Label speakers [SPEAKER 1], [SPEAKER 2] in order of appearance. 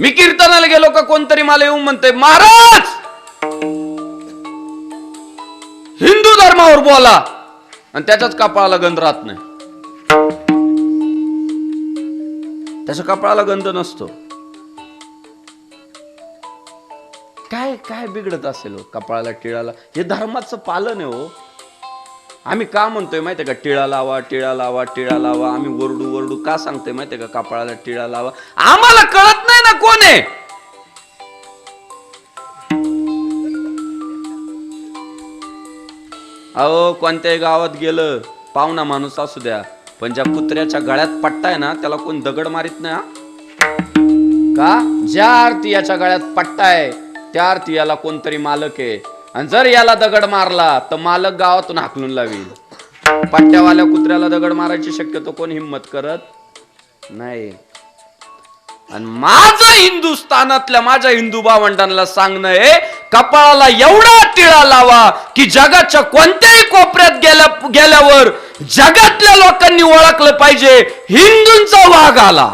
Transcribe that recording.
[SPEAKER 1] मी कीर्तनाला गेलो का कोणतरी मला येऊन म्हणते महाराज हिंदू धर्मावर बोला. आणि त्याच्याच कपाळाला गंध राहत नाही. त्याच्या कपाळाला गंध नसतो. काय काय बिघडत असेल हो कपाळाला टिळाला? हे धर्माचं पालन आहे हो. आम्ही का म्हणतोय माहितीये का? टिळा लावा टिळा लावा टिळा लावा. आम्ही वरडू वरडू का सांगतोय माहितीये का? कपाळाला टिळा लावा. आम्हाला कळत नाही ना कोण आहे? अहो कोणत्याही गावात गेलं पाहुणा माणूस असू द्या पण ज्या कुत्र्याच्या गळ्यात पट्टा आहे ना त्याला कोण दगड मारित नाही हा? का? ज्या आरती याच्या गळ्यात पट्टा आहे त्या आरती याला कोणतरी मालक आहे. आणि जर याला दगड मारला तर मालक गावातून हाकलून लावेल पट्ट्यावाल्या कुत्र्याला दगड मारायची शक्यतो कोण हिंमत करत नाही. आणि माझं हिंदुस्थानातल्या माझ्या हिंदू भावंडांना सांगणं आहे कपाळाला एवढा टिळा लावा की जगाच्या कोणत्याही कोपऱ्यात गेल्या गेल्यावर जगातल्या लोकांनी ओळखलं पाहिजे हिंदूंचा वाघ आला.